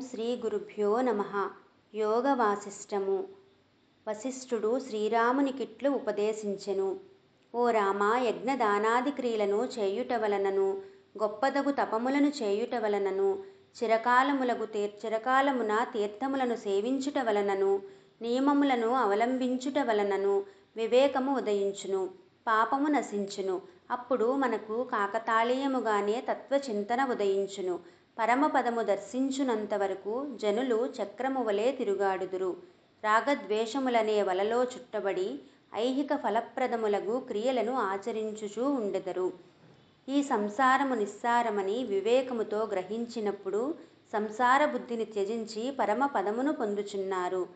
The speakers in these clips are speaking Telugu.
శ్రీ గురుభ్యో నమ. యోగ వాసిష్టము వశిష్ఠుడు శ్రీరామునికిట్లు ఉపదేశించెను. ఓ రామ యజ్ఞదానాది క్రియలను చేయుట వలనను గొప్పదగు తపములను చేయుట వలనను చిరకాలములగు తీర్ చిరకాలమున తీర్థములను సేవించుట వలనను నియమములను అవలంబించుట వలనను వివేకము ఉదయించును పాపము నశించును. అప్పుడు మనకు కాకతాళీయముగానే తత్వచింతన ఉదయించును. పరమపదము దర్శించునంత వరకు జనులు చక్రము వలె తిరుగాడుదురు. రాగద్వేషములనే వలలో చుట్టబడి ఐహిక ఫలప్రదములగు క్రియలను ఆచరించుచూ ఉండెదరు. ఈ సంసారము నిస్సారమని వివేకముతో గ్రహించినప్పుడు సంసార బుద్ధిని త్యజించి పరమపదమును పొందుచున్నారు.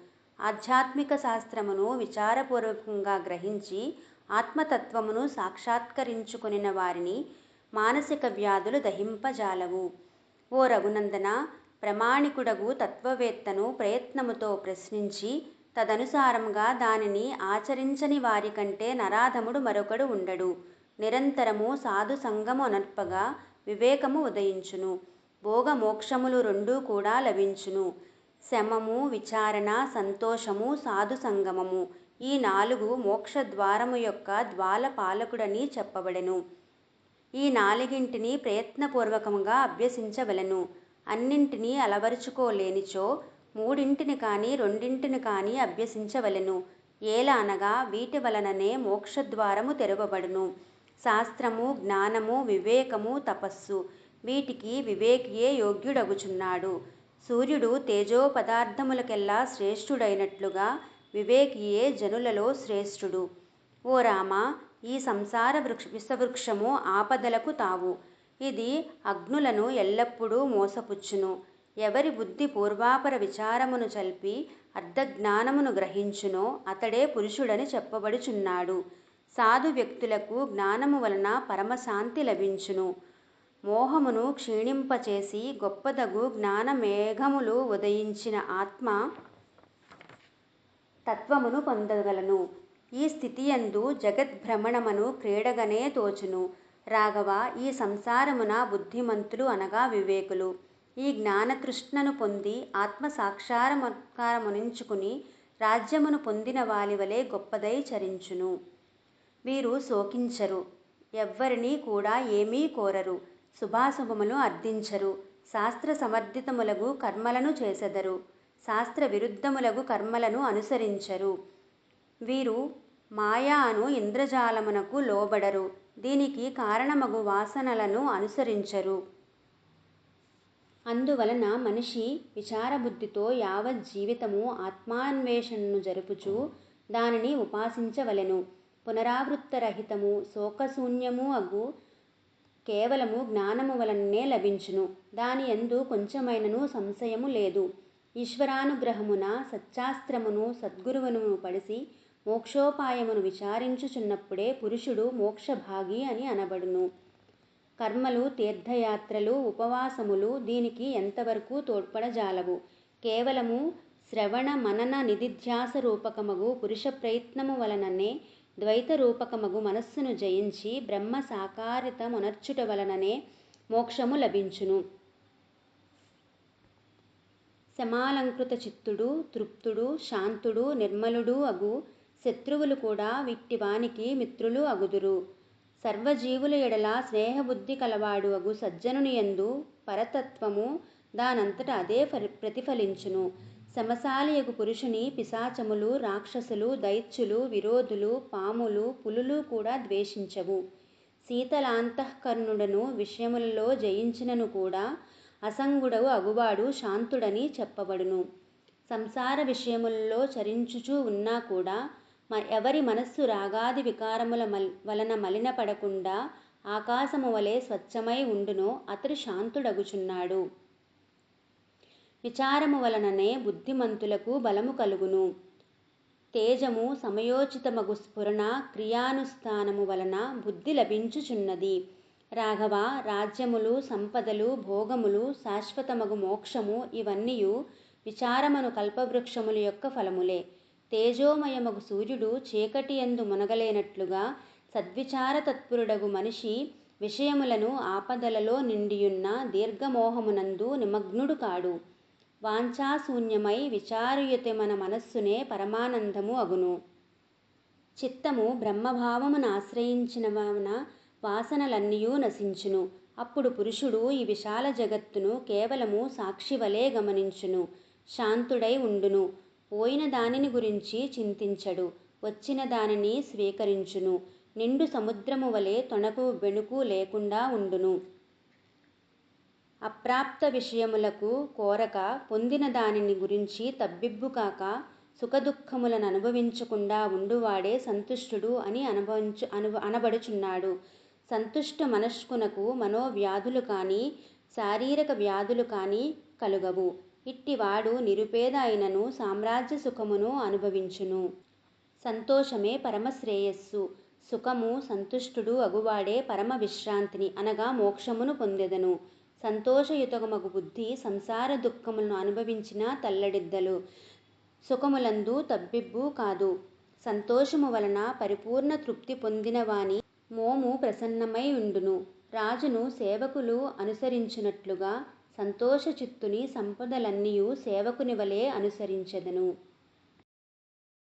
ఆధ్యాత్మిక శాస్త్రమును విచారపూర్వకంగా గ్రహించి ఆత్మతత్వమును సాక్షాత్కరించుకొనిన వారిని మానసిక వ్యాధులు దహింపజాలవు. ఓ రఘునందన ప్రమాణికుడగు తత్వవేత్తను ప్రయత్నముతో ప్రశ్నించి తదనుసారంగా దానిని ఆచరించని వారికంటే నరాధముడు మరొకడు ఉండడు. నిరంతరము సాధు సంగము అనర్పగా వివేకము ఉదయించును. భోగమోక్షములు రెండూ కూడా లభించును. శమము విచారణ సంతోషము సాధు సంగమము ఈ నాలుగు మోక్షద్వారము యొక్క ద్వాల పాలకుడని చెప్పబడెను. ఈ నాలుగింటిని ప్రయత్నపూర్వకముగా అభ్యసించవలెను. అన్నింటినీ అలవరుచుకోలేనిచో మూడింటిని కానీ రెండింటిని కానీ అభ్యసించవలెను. ఏల అనగా వీటి వలననే మోక్షద్వారము తెరవబడును. శాస్త్రము జ్ఞానము వివేకము తపస్సు వీటికి వివేకియే యోగ్యుడగుచున్నాడు. సూర్యుడు తేజో పదార్థములకెల్లా శ్రేష్ఠుడైనట్లుగా వివేకియే జనులలో శ్రేష్ఠుడు. ఓ రామ ఈ సంసార వృక్ష విషవృక్షము ఆపదలకు తావు. ఇది అగ్నులను ఎల్లప్పుడూ మోసపుచ్చును. ఎవరి బుద్ధి పూర్వాపర విచారమును చల్పి అర్ధజ్ఞానమును గ్రహించునో అతడే పురుషుడని చెప్పబడుచున్నాడు. సాధు వ్యక్తులకు జ్ఞానము వలన పరమశాంతి లభించును. మోహమును క్షీణింపచేసి గొప్పదగు జ్ఞానమేఘములు ఉదయించిన ఆత్మ తత్వమును పొందగలను. ఈ స్థితియందు జగద్భ్రమణమను క్రీడగనే తోచును. రాఘవ ఈ సంసారమున బుద్ధిమంతులు అనగా వివేకులు. ఈ జ్ఞానతృష్ణను పొంది ఆత్మసాక్షాత్కారమునించుకుని రాజ్యమును పొందిన వాలి వలె గొప్పదై చరించును. వీరు శోకించరు. ఎవ్వరినీ కూడా ఏమీ కోరరు. శుభాశుభములు అర్థించరు శాస్త్ర సమర్థితములగు కర్మలను చేసెదరు. శాస్త్ర విరుద్ధములగు కర్మలను అనుసరించరు. వీరు మాయా అను ఇంద్రజాలమునకు లోబడరు. దీనికి కారణమగు వాసనలను అనుసరించరు. అందువలన మనిషి విచారబుద్ధితో యావత్ జీవితము ఆత్మాన్వేషణను జరుపుచు దానిని ఉపాసించవలెను. పునరావృత్తరహితము శోకశూన్యము అగు కేవలము జ్ఞానము వలననే లభించును. దాని ఎందు కొంచెమైనను సంశయము లేదు. ఈశ్వరానుగ్రహమున సత్శాస్త్రమును సద్గురువును పడిసి మోక్షోపాయమును విచారించుచున్నప్పుడే పురుషుడు మోక్షభాగి అని అనబడును. కర్మలు తీర్థయాత్రలు ఉపవాసములు దీనికి ఎంతవరకు తోడ్పడజాలవు? కేవలము శ్రవణ మనన నిధిధ్యాస రూపకమగు పురుష ప్రయత్నము వలననే ద్వైత రూపకమగు మనస్సును జయించి బ్రహ్మ సాకారిత మొనర్చుట వలననే మోక్షము లభించును. శమాలంకృత చిత్తుడు తృప్తుడు శాంతుడు నిర్మలుడు అగు శత్రువులు కూడా విట్టివానికి మిత్రులు అగుదురు. సర్వజీవుల ఎడల స్నేహబుద్ధి కలవాడు అగు సజ్జనుని యందు పరతత్వము దానంతట అదే ప్రతిఫలించును. సమశాలియగు పురుషుని పిశాచములు రాక్షసులు దైత్యులు విరోధులు పాములు పులులు కూడా ద్వేషించవు. శీతలాంతఃకర్ణుడను విషయములలో జయించినను కూడా అసంగుడవు అగువాడు శాంతుడని చెప్పబడును. సంసార విషయములలో చరించుచూ ఉన్నా కూడా ఎవరి మనస్సు రాగాది వికారముల మల్ వలన మలినపడకుండా ఆకాశము వలె స్వచ్ఛమై ఉండునో అతడు శాంతుడగుచున్నాడు. విచారము వలననే బుద్ధిమంతులకు బలము కలుగును. తేజము సమయోచితమగు స్ఫురణ క్రియానుష్ఠానము వలన బుద్ధి లభించుచున్నది. రాఘవ రాజ్యములు సంపదలు భోగములు శాశ్వతమగు మోక్షము ఇవన్నీయు విచారమను కల్పవృక్షముల యొక్క ఫలములే. తేజోమయమగు సూర్యుడు చీకటి ఎందు మునగలేనట్లుగా సద్విచార తత్పురుడగు మనిషి విషయములను ఆపదలలో నిండియున్న దీర్ఘమోహమునందు నిమగ్నుడు కాడు. వాంఛాశూన్యమై విచారయుతమైన మనస్సునే పరమానందము అగును. చిత్తము బ్రహ్మభావమునాశ్రయించినవన వాసనలన్నీయూ నశించును. అప్పుడు పురుషుడు ఈ విశాల జగత్తును కేవలము సాక్షివలే గమనించును. శాంతుడై ఉండును. పోయిన దానిని గురించి చింతించడు వచ్చిన దానిని స్వీకరించును. నిండు సముద్రము వలె తొణకు బెణుకు లేకుండా ఉండును. అప్రాప్త విషయములకు కోరక పొందిన దానిని గురించి తబ్బిబ్బు కాక సుఖదుఃఖములను అనుభవించకుండా ఉండువాడే సంతుష్టుడు అని అనుభవించు అను అనబడుచున్నాడు. సంతుష్ట మనస్కునకు మనోవ్యాధులు కానీ శారీరక వ్యాధులు కానీ కలుగవు. ఇట్టివాడు నిరుపేద అయినను సామ్రాజ్య సుఖమును అనుభవించును. సంతోషమే పరమశ్రేయస్సు. సుఖము సంతుష్టుడు అగువాడే పరమ విశ్రాంతిని అనగా మోక్షమును పొందెదను. సంతోషయుతమగు బుద్ధి సంసార దుఃఖములను అనుభవించిన తల్లడిద్దలు. సుఖములందు తబ్బిబ్బు కాదు. సంతోషము వలన పరిపూర్ణ తృప్తి పొందినవాని మోము ప్రసన్నమై ఉండును. రాజును సేవకులు అనుసరించునట్లుగా సంతోషచిత్తుని సంపదలన్నీయు సేవకుని వలె అనుసరించెదను.